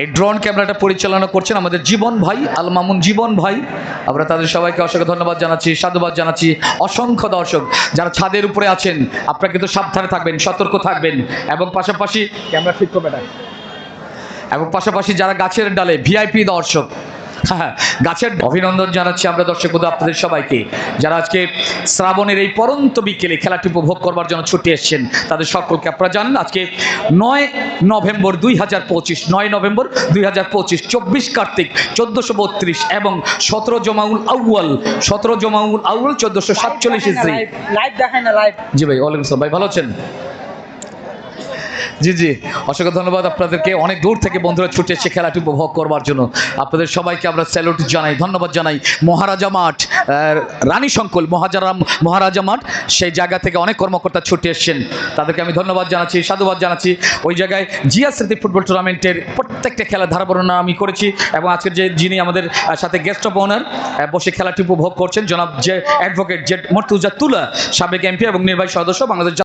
এই ড্রোন ক্যামেরাটা পরিচালনা করছেন আমাদের জীবন ভাই, আল মামুন জীবন ভাই। আমরা তাদের সবাইকে অসংখ্য ধন্যবাদ জানাচ্ছি, সাধুবাদ জানাচ্ছি, অসংখ্য দর্শক যারা ছাদের উপরে আছেন আপনারা কিন্তু সাবধানে থাকবেন, সতর্ক থাকবেন। এবং পাশাপাশি, ক্যামেরা ঠিক করবে এবং পাশাপাশি যারা গাছের ডালে ভিআইপি দর্শক গাছের অভিনন্দন জানাচ্ছি আমরা দর্শক বন্ধু আপনাদের সবাইকে। যারা আজকে শ্রাবণের এই পরন্ত বিকেলে খেলাটি উপভোগ করবার জন্য ছুটে এসেছেন তাদের সকলকে আপনারা জানেন আজকে নয় নভেম্বর দুই হাজার পঁচিশ নয় নভেম্বর দুই হাজার পঁচিশ চব্বিশ কার্তিক চোদ্দোশো বত্রিশ এবং সতেরো জমাউল আউয়াল সতেরো জমাউল আউয়াল চোদ্দোশো সাতচল্লিশ ইসরি লাইভ দেখায় না লাইভ। জি ভাই ওয়ালাইকুম আসসালাম। ভাই ভালো আছেন? জি জি। অসংখ্য ধন্যবাদ আপনাদেরকে। অনেক দূর থেকে বন্ধুরা ছুটে এসে খেলাটি উপভোগ করবার জন্য। আপনাদের সবাইকে আমরা স্যালুট জানাই, ধন্যবাদ জানাই। মহারাজা মাঠ রানী সংকুল, মহাজারাম, মহারাজা মাঠ, সেই জায়গা থেকে অনেক কর্মকর্তা ছুটে এসেছেন। তাদেরকে আমি ধন্যবাদ জানাচ্ছি, সাধুবাদ জানাচ্ছি। ওই জায়গায় জিয়া স্মৃতি ফুটবল টুর্নামেন্টের প্রত্যেকটা খেলা ধারা বর্ণনা আমি করেছি এবং আজকের যে যিনি আমাদের সাথে গেস্ট অফ অনার বসে খেলাটি উপভোগ করছেন, জনাব যে অ্যাডভোকেট জেড মর্তুজা তুলা, সাবেক এমপি এবং নির্বাহী সদস্য, বাংলাদেশ